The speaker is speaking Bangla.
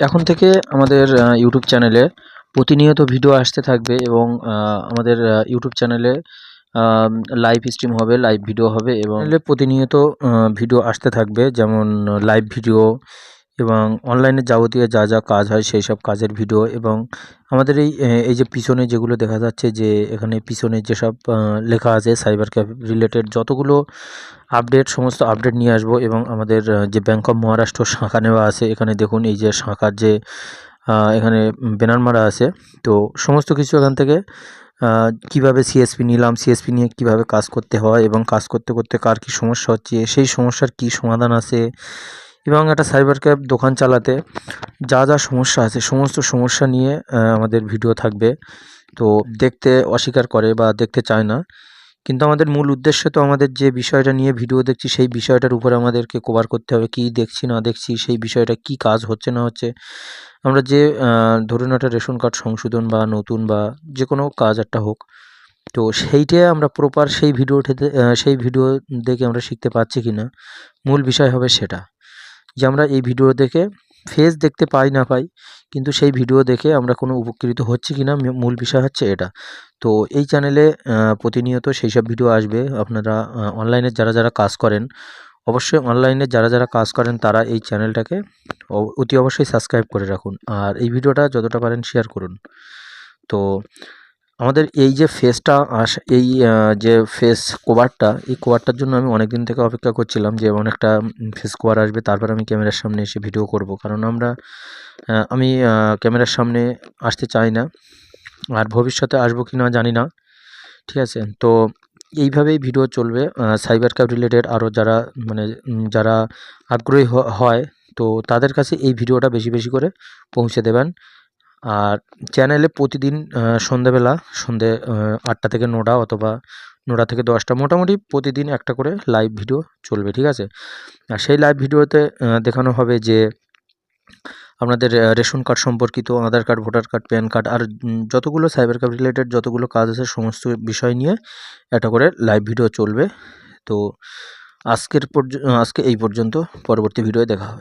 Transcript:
এখন থেকে আমাদের ইউটিউব চ্যানেলে প্রতিনিয়ত ভিডিও আসতে থাকবে এবং আমাদের ইউটিউব চ্যানেলে লাইভ স্ট্রিম হবে লাইভ ভিডিও হবে এবং প্রতিনিয়ত ভিডিও আসতে থাকবে, যেমন লাইভ ভিডিও এবং অনলাইনে যাবতীয় যা যা কাজ হয় সেই সব কাজের ভিডিও এবং আমাদের এই এই যে পিছনে যেগুলো দেখা যাচ্ছে যে এখানে পিছনে যেসব লেখা আছে সাইবার ক্যাফ রিলেটেড যতগুলো আপডেট সমস্ত আপডেট নিয়ে আসব এবং আমাদের যে ব্যাংক অফ মহারাষ্ট্র শাখা নেওয়া আছে, এখানে দেখুন এই যে শাখার যে এখানে ব্যানার মারা আছে, তো সমস্ত কিছু এখান থেকে কীভাবে সিএসপি নিলাম সিএসপি নিয়ে কীভাবে কাজ করতে হয় এবং কাজ করতে করতে কার কী সমস্যা হচ্ছে, সেই সমস্যার কী সমাধান আছে এবং একটা সাইবার ক্যাব দোকান চালাতে যা যা সমস্যা আছে, সমস্ত সমস্যা নিয়ে আমাদের ভিডিও থাকবে। তো দেখতে অস্বীকার করে বা দেখতে চায় না। কিন্তু আমাদের মূল উদ্দেশ্য তো আমাদের যে বিষয়টা নিয়ে ভিডিও দেখছি, সেই বিষয়টার উপরে আমাদেরকে কভার করতে হবে। কী দেখছি, না দেখছি, সেই বিষয়টা কী কাজ হচ্ছে, না হচ্ছে। আমরা যে ধরুন একটা রেশন কার্ড সংশোধন বা নতুন বা যে কোনো কাজ একটা হোক, তো সেইটা আমরা প্রপার সেই ভিডিওটাতে সেই ভিডিও দেখে আমরা শিখতে পারছি কি না মূল বিষয় হবে সেটা। যে আমরা এই ভিডিও দেখে ফেস দেখতে পাই না পাই কিন্তু সেই ভিডিও দেখে আমরা কোনো উপকৃত হচ্ছি কি না মূল বিষয় হচ্ছে এটা। তো এই চ্যানেলে প্রতিনিয়ত সেই সব ভিডিও আসবে। আপনারা অনলাইনে যারা যারা কাজ করেন, অবশ্যই অনলাইনে যারা যারা কাজ করেন তারা এই চ্যানেলটাকে অতি অবশ্যই সাবস্ক্রাইব করে রাখুন। আর এই ভিডিওটা যতটা পারেন শেয়ার করুন। তো আমাদের এই যে ফেসটা আস, এই যে ফেস কভারটা এই কভারটার জন্য আমি অনেক দিন থেকে অপেক্ষা করছিলাম যে এমন একটা ফেস কভার আসবে, তারপর আমি ক্যামেরার সামনে এসে ভিডিও করব। কারণ আমরা আমি ক্যামেরার সামনে আসতে চাই না। আর ভবিষ্যতে আসব কি না জানি না। ঠিক আছে? তো এইভাবেই ভিডিও চলবে। সাইবার ক্যাব রিলেটেড আরও যারা মানে যারা আগ্রহী হয়, তো তাদের কাছে এই ভিডিওটা বেশি বেশি করে পৌঁছে দেবেন। আর চ্যানেলে প্রতিদিন সন্ধেবেলা, সন্ধে আটটা থেকে নটা অথবা নটা থেকে দশটা মোটামুটি প্রতিদিন একটা করে লাইভ ভিডিও চলবে, ঠিক আছে? আর সেই লাইভ ভিডিওতে দেখানো হবে যে আপনাদের রেশন কার্ড সম্পর্কিত, Aadhaar card voter card PAN card আর যতগুলো সাইবার ক্রাইম রিলেটেড যতগুলো কাজ আছে সমস্ত বিষয় নিয়ে একটা করে লাইভ ভিডিও চলবে। তো আজকের পর্য, আজকে এই পর্যন্ত, পরবর্তী ভিডিও দেখা হবে।